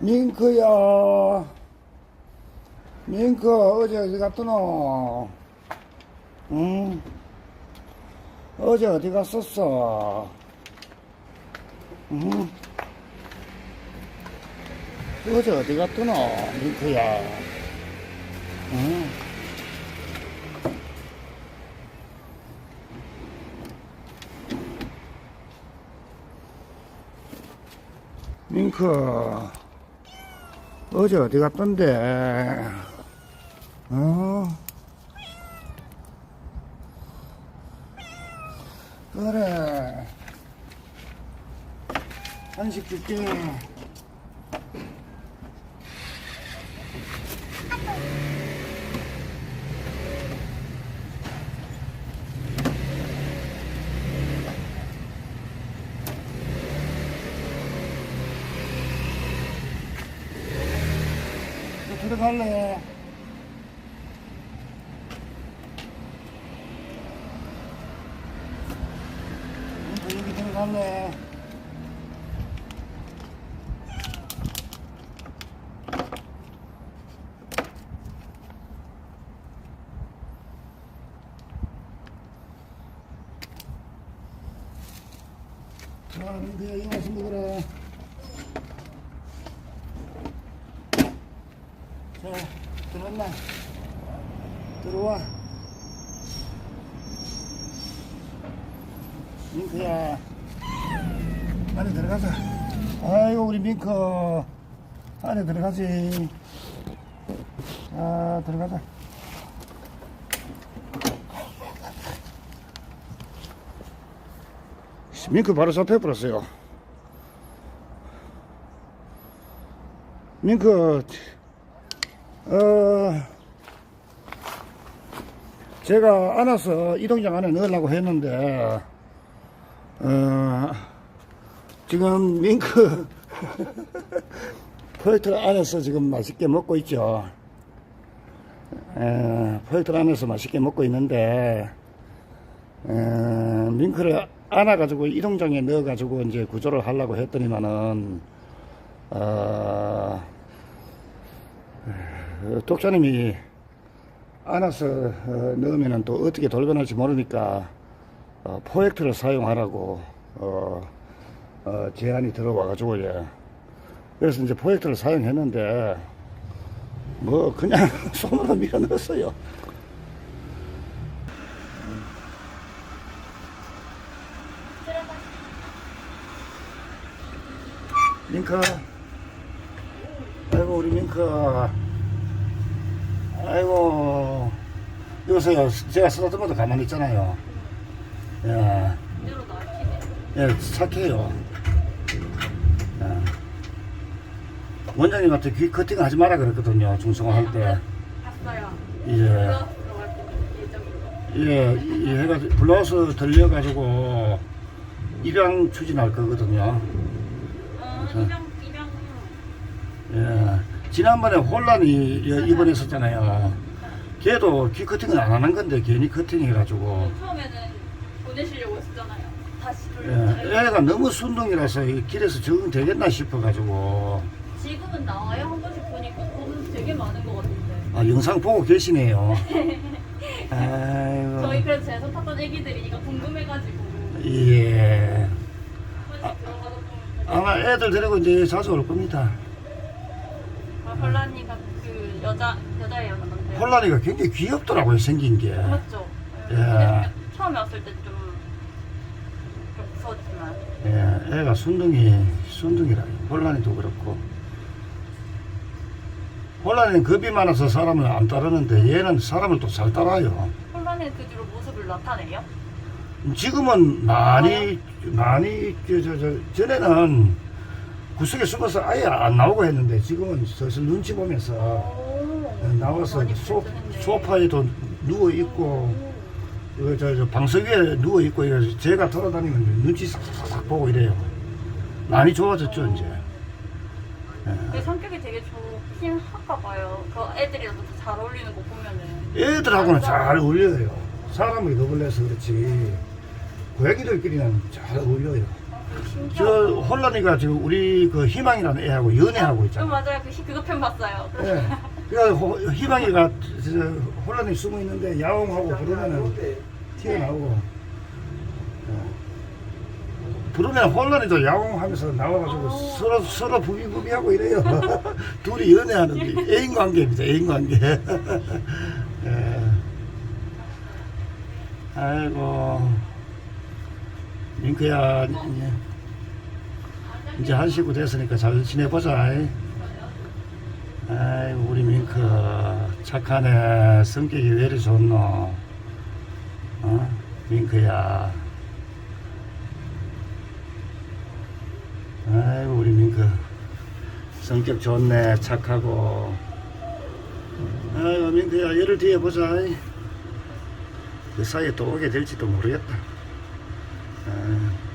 밍크야. 밍크, 어제 어디 갔더노? 응? 어제 어디 갔었어? 응? 어제 어디 갔더노? 밍크야. 응? 밍크, 어제 어디 갔던데? 어? 그래. 한식 줄게. 들어갈래? 너 여기 들어갈래? 자, 민규야, 이거 와서 먹어라. 자, 들어왔나? 들어와. 밍크야. 안에 들어가자. 아이고, 우리 밍크. 안에 들어가지. 자, 들어가자. 밍크 바로 잡혀버렸어요. 밍크, 어, 제가 안아서 이동장 안에 넣으려고 했는데, 어, 지금 밍크 포획틀 안에서 지금 맛있게 먹고 있죠. 에, 포획틀 안에서 맛있게 먹고 있는데, 에, 밍크를 안아가지고 이동장에 넣어가지고 이제 구조를 하려고 했더니만은, 어, 어, 독자님이 안아서 어, 넣으면 또 어떻게 돌변할지 모르니까 어, 포획트를 사용하라고 어, 어, 제안이 들어와가지고 예. 그래서 이제 포획트를 사용했는데 뭐 그냥 손으로 밀어 넣었어요. 링크 아이고 우리 밍크 아이고 여보세요 제가 쓰다듬어도 가만히 있잖아요 예. 예 착해요 예. 원장님한테 귀 커팅 하지 마라 그랬거든요 중성화 할때 봤어요. 예. 예, 이 해가지고 블라우스 들려가지고 입양 추진할 거거든요 어, 입양, 입양. 예. 지난번에 혼란이 여- 입원했었잖아요 걔도 귀 커팅은 안 하는 건데 괜히 커팅 해가지고 처음에는 보내시려고 했었잖아요. 다시 예, 돌려. 애가 너무 순둥이라서 이 길에서 적응되겠나 싶어가지고 지금은 나와요. 한 번씩 보니까 보는 되게 많은 것 같은데. 아, 영상 보고 계시네요. 아이고 저희 그래서 제가 탔던 애기들이니까 궁금해가지고 예. 한 번씩 들어가서 아마 애들 데리고 이제 자주 올 겁니다. 아, 헐란이가 그 여자 여자예요, 남자예요? 홀란이가 굉장히 귀엽더라고요 생긴 게. 맞죠. 예. 근데 처음에 왔을 때좀좀 무서웠지만 예, 애가 순둥이 순둥이라 홀란이도 그렇고. 홀란이는 겁이 많아서 사람을 안 따르는데 얘는 사람을 또 잘 따라요. 헐란이는 그 뒤로 모습을 나타내요? 지금은 많이 많이 저, 저, 저, 전에는 구석에 숨어서 아예 안 나오고 했는데 지금은 슬슬 눈치 보면서 오. 나와서 소. 소파에도 누워 있고 이거 저, 저 방석 위에 누워 있고 이래서 제가 돌아다니면 눈치 싹싹 보고 이래요. 많이 좋아졌죠 이제. 그 성격이 되게 좋긴 할까 봐요. 그 애들이랑도 잘 어울리는 거 보면은. 애들하고는 잘 어울려요. 사람을 겁을 내서 그렇지 고양이들끼리는 잘 어울려요. 저. 혼란이가 지금 우리 그 희망이라는 애하고 연애하고 응 있잖아. 맞아요. 그, 시- 그거 편 봤어요. 예. 그러니까 호- 희망이가 저 혼란이 숨어 있는데 야옹하고 부르면은 튀어나오고. 예. 부르면 혼란이도 야옹하면서 나와가지고 어. 서로 서로 부비부비하고 이래요. 둘이 연애하는데 애인 관계입니다. 애인 관계. 예. 아이고 밍크야 이제, 이제 한 식구 됐으니까 잘 지내보자. 아이고 우리 밍크 착하네. 성격이 왜 이리 좋노? 어? 밍크야. 아이고 우리 밍크. 성격 좋네 착하고. 아이고 밍크야 열흘 뒤에 보자. 그 사이에 또 오게 될지도 모르겠다 아,